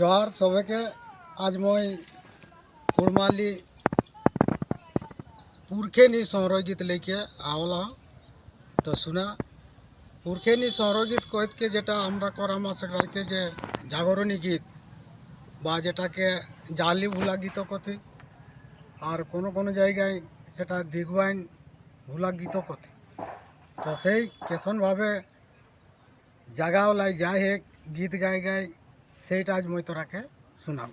জোহার সবাইকে আজ মই কুড়মালি পুরখেনি সৌরগীত লেকে আওলা তো শোনা পুরখেনি সৌরগীত কহিতকে যেটা আমরা করামা সেটাকে যে জাগরণী গীত বা যেটাকে জালি ভুলা গীত কথি আর কোনো কোনো জায়গায় সেটা দিগবাইন ভুলা গীত কথি তো সেই কেশনভাবে জাগাওলাই যাই হেক গীত গাই গাই সেইটা আজ মই তোরাকে শোনাব।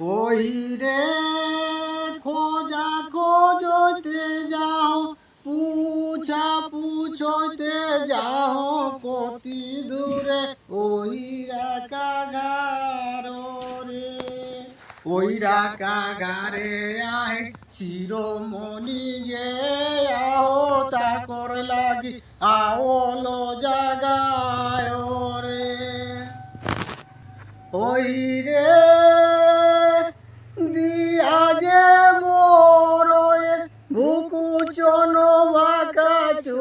ওই রে খোঁজা খোঁজতে যাও পুছা পুছতে যাও কতি দূরে, ওই কাগার রে। ওই কাগারে আয়, শিরোমণি গে আও তাকর লাগি, আওলো জাগায় রে। ওই রে দিয়া যে মোর ভুকু চন বাকা চু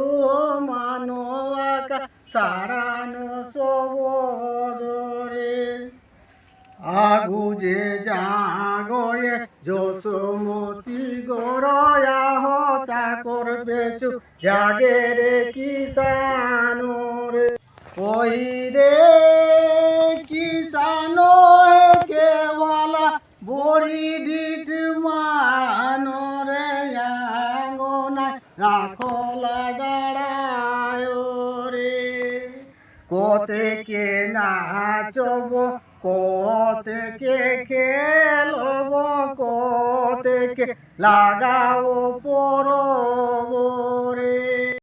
মানো বাকা সারানো সবরে। আগু যে জাগয়ে যশোমতি গরয়া হতা করবে চু, জাগে রে কিষান রে ওই রে ডিট মান রে আঙ্গনা রাখো লাগাড়ায় রে। কোতে কে নাচব, কোতে কে খেলব, কোতে কে লাগাও